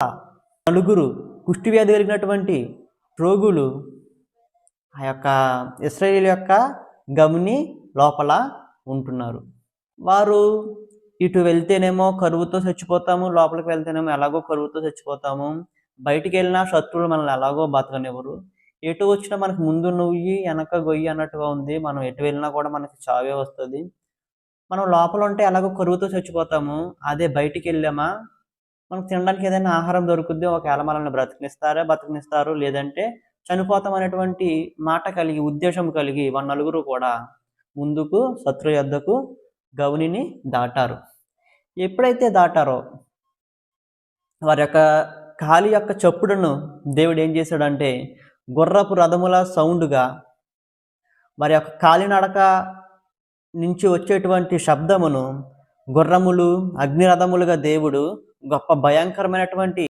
నలుగురు కుష్టి వ్యాధి కలిగినటువంటి రోగులు ఆ యొక్క ఇస్రాయేల్ యొక్క గమని లోపల ఉంటున్నారు. వారు ఇటు వెళ్తేనేమో కరువుతో చచ్చిపోతాము లోపలికి వెళ్తేనేమో ఎలాగో కరువుతో చచ్చిపోతాము బయటికి వెళ్ళినా శత్రువులు మనల్ని ఎలాగో బతకనివ్వరు. ఎటు వచ్చినా మనకు ముందు నువ్వు వెనక గొయ్యి అన్నట్టుగా ఉంది. మనం ఎటు వెళ్ళినా కూడా మనకి చావే వస్తుంది. మనం లోపల ఉంటే ఎలాగో కరువుతో చచ్చిపోతాము అదే బయటికి వెళ్ళామా మనకు తినడానికి ఏదైనా ఆహారం దొరుకుద్ది ఒకవేళ మనల్ని బ్రతికినిస్తారా బ్రతికినిస్తారు లేదంటే చనిపోతాం అనేటువంటి మాట కలిగి ఉద్దేశం కలిగి వాళ్ళ నలుగురు కూడా ముందుకు శత్రు యొద్దకు గౌనిని దాటారు. ఎప్పుడైతే దాటారో వారి యొక్క కాలి యొక్క చప్పుడును దేవుడు ఏం చేశాడంటే గుర్రపు రథముల సౌండ్గా వారి యొక్క కాలినడక నుంచి వచ్చేటువంటి శబ్దమును గుర్రములు అగ్నిరథములుగా దేవుడు గొప్ప భయంకరమైనటువంటి